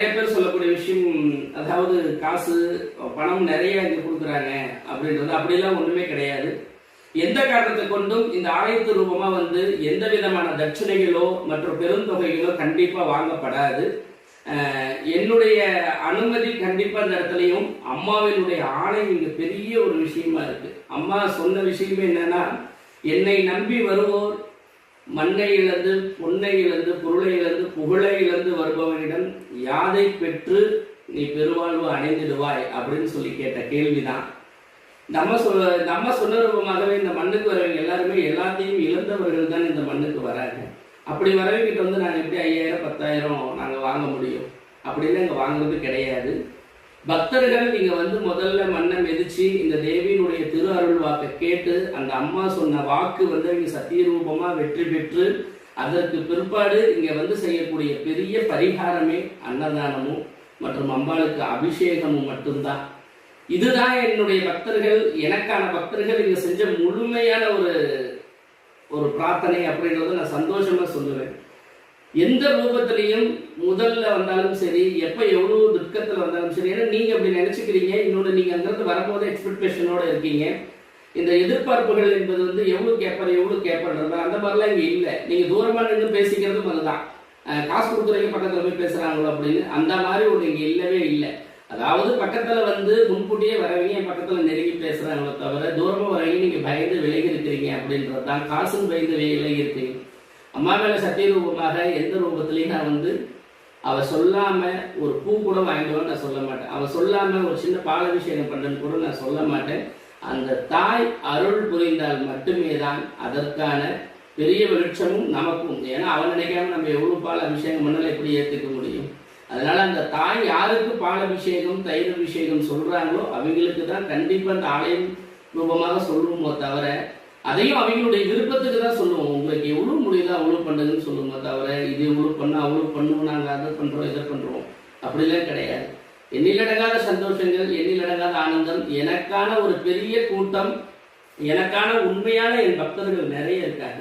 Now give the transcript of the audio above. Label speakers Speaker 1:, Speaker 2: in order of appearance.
Speaker 1: நிறைய பேர் சொல்லக்கூடிய விஷயம் அதாவது காசு பணம் நிறைய இங்க கொடுக்குறாங்க அப்படின்றது அப்படிலாம் ஒண்ணுமே கிடையாது. எந்த காரணத்தை கொண்டும் இந்த ஆயிரத்து ரூபமா வந்து எந்த விதமான தட்சிணைகளோ மற்றும் பெருந்தொகைகளோ கண்டிப்பா வாங்கப்படாது. என்னுடைய அனுமதி கண்டிப்பா இந்த இடத்துலையும் அம்மாவினுடைய ஆலயம் இங்க பெரிய ஒரு விஷயமா இருக்கு. அம்மா சொன்ன விஷயமே என்னன்னா என்னை நம்பி வருவோர் மண்ணை இழந்து பொன்னை இழந்து பொருளை இழந்து புகழை இழந்து வருபவனிடம் யாதை பெற்று நீ பெருவாழ்வு அடைந்திடுவாய் அப்படின்னு சொல்லி கேட்ட கேள்விதான். நம்ம சொல் நம்ம சொன்னரூபமாகவே இந்த மண்ணுக்கு வரவங்க எல்லாருமே எல்லாத்தையும் இழந்தவர்கள் தான் இந்த மண்ணுக்கு வராங்க. அப்படி வரவங்கிட்ட வந்து நாங்கள் எப்படி ஐயாயிரம் பத்தாயிரம் நாங்கள் வாங்க முடியும்? அப்படின்னு இங்கே வாங்குறது கிடையாது. பக்தர்கள் நீங்கள் வந்து முதல்ல மண்ணை மிதித்து இந்த தேவி திரு வாக்கை கேட்டு அந்த அம்மா சொன்ன வாக்கு வந்து அவங்க சத்தியரூபமாக வெற்றி பெற்று அதற்கு பிற்பாடு இங்கே வந்து செய்யக்கூடிய பெரிய பரிகாரமே அன்னதானமும் மற்றும் அம்பாளுக்கு அபிஷேகமும் மட்டும்தான். இதுதான் என்னுடைய பக்தர்கள் எனக்கான பக்தர்கள் இங்கே செஞ்ச முழுமையான ஒரு ஒரு பிரார்த்தனை அப்படின்றத நான் சந்தோஷமா சொல்லுவேன். எந்த ரூபத்திலையும் முதல்ல வந்தாலும் சரி எப்போ எவ்வளோ துக்கத்தில் வந்தாலும் சரி ஏன்னா நீங்கள் அப்படி நினச்சிக்கிறீங்க இன்னொன்று நீங்கள் அங்கேருந்து வரும்போது எக்ஸ்பெக்டேஷனோட இருக்கீங்க. இந்த எதிர்பார்ப்புகள் என்பது வந்து எவ்வளவு கேட்பாரு எவ்வளவு கேட்பாருன்றது அந்த மாதிரிலாம் இங்கே இல்லை. நீங்க தூரமாக நின்று பேசிக்கிறதும் அதுதான். காசு கொடுக்குறவங்க பக்கத்தில் போய் பேசுறாங்களோ அப்படின்னு அந்த மாதிரி ஒன்று இங்கே இல்லவே இல்லை. அதாவது பக்கத்தில் வந்து முன்கூட்டியே வரவங்க என் பக்கத்துல நெருங்கி பேசுறாங்களோ தவிர தூரமாக வரவங்க நீங்கள் பயந்து விலகி இருக்கிறீங்க அப்படின்றது தான். காசும் பயந்து விலகி இருக்கீங்க அம்மா மேல சத்திய ரூபமாக எந்த ரூபத்திலையும் நான் வந்து அவள் சொல்லாம ஒரு பூ கூட வாங்கிட்டு நான் சொல்ல மாட்டேன். அவள் சொல்லாம ஒரு சின்ன பாலபிஷேகம் பண்றேன்னு கூட நான் சொல்ல மாட்டேன். அந்த தாய் அருள் புரிந்தால் மட்டுமே தான் அதற்கான பெரிய வெளிச்சமும் நமக்கும். ஏன்னா அவன் நினைக்காம நம்ம எவ்வளவு பால் அபிஷேகம் பண்ணல எப்படி ஏற்றுக்க முடியும்? அதனால அந்த தாய் யாருக்கு பால் அபிஷேகம் தயிர் அபிஷேகம் சொல்றாங்களோ அவங்களுக்கு தான் கண்டிப்பா அந்த ஆலயம் ரூபமாக சொல்லுவோமோ தவிர அதையும் அவங்களுடைய விருப்பத்துக்கு தான் சொல்லுவோம். உங்களுக்கு எவ்வளவு முடியுதோ அவ்வளவு பண்ணுங்கன்னு சொல்லுவோமோ தவிர இது இவ்வளவு பண்ண அவ்வளவு பண்ணுவோம் நாங்கள் அதை பண்றோம் இதை பண்றோம். அப்படிலாம் கிடையாது. எண்ணிலடங்காத சந்தோஷங்கள் எண்ணிலடங்காத ஆனந்தம் எனக்கான ஒரு பெரிய கூட்டம் எனக்கான உண்மையான என் பக்தர்கள் நிறைய இருக்காங்க